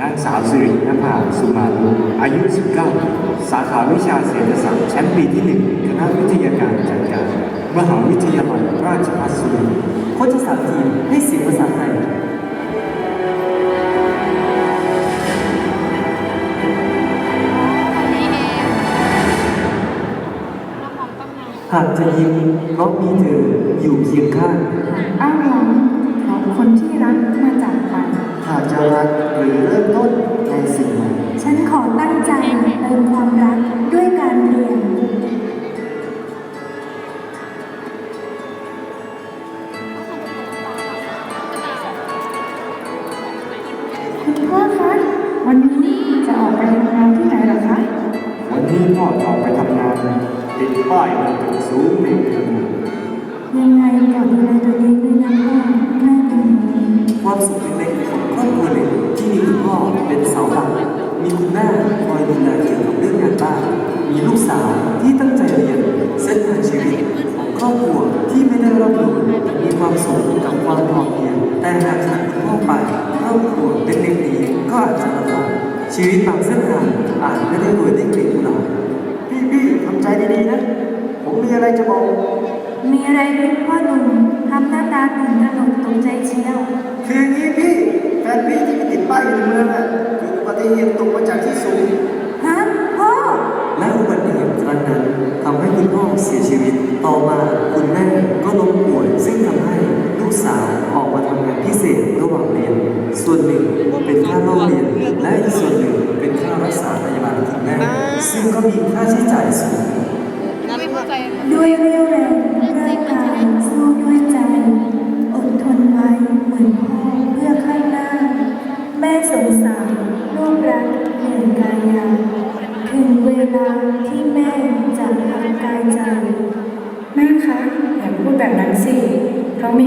นางสาวสิรินภาสุมาลุอายุ 19ปีสาขาวิชาเศรษฐศาสตร์ชั้นปีที่ 1 คณะวิทยาการจัดการ มหาวิทยาลัยราชภัฏสุรินทร์โคชศาสตร์ทีมให้เสียงภาษาไทยหากจะยิ้มเพราะมีเธออยู่เคียงข้างอ้างว้ พ่อคะวันนี้จะออกไปทำงานที่ไหนเหรอคะ วันนี้พ่อออกไปทำงานติดป้ายบนตึกสูงหนึ่งถนนยังไงก็ดูแลตัวเองด้วยนะพ่อแม่เป็นห่วงความสุขเล็กๆของครอบครัวหนึ่งที่มีคุณพ่อเป็นเสาหลักมีคุณแม่คอยดูแลเกี่ยวกับเรื่องงานบ้านมีลูกสาว ชีวิตบางเส้นทางอาจไม่ได้รวยได้เกลียดเราพี่พี่ทำใจดีๆนะ ผมมีอะไรจะบอก มีอะไรหรือพ่อหนุ่มทำหน้าตาตื่นตระหนกตกใจเชียว คืออย่างนี้พี่แฟนพี่ที่ไปติดป้ายอยู่ในเมืองอะเกิดอุบัติเหตุตกมาจากที่สูงฮะพ่อและอุบัติเหตุครั้งนั้นทำให้คุณพ่อเสียชีวิตต่อมา โรงเรียนและอีกส่วนหนึ่งเป็นค่ารักษาพยาบาลของแม่ซึ่งก็มีค่าใช้จ่ายสูงด้วยเรี่ยวแรงร่างกายสู้ด้วยใจ อดทนไว้เหมือนพ่อเพื่อข้างหน้า แม่สงสาร่วมรักเหมือนกายา ถึงเวลาที่แม่จะพักกายใจ แม่คะอย่าพูดแบบนั้นสิเพราะมี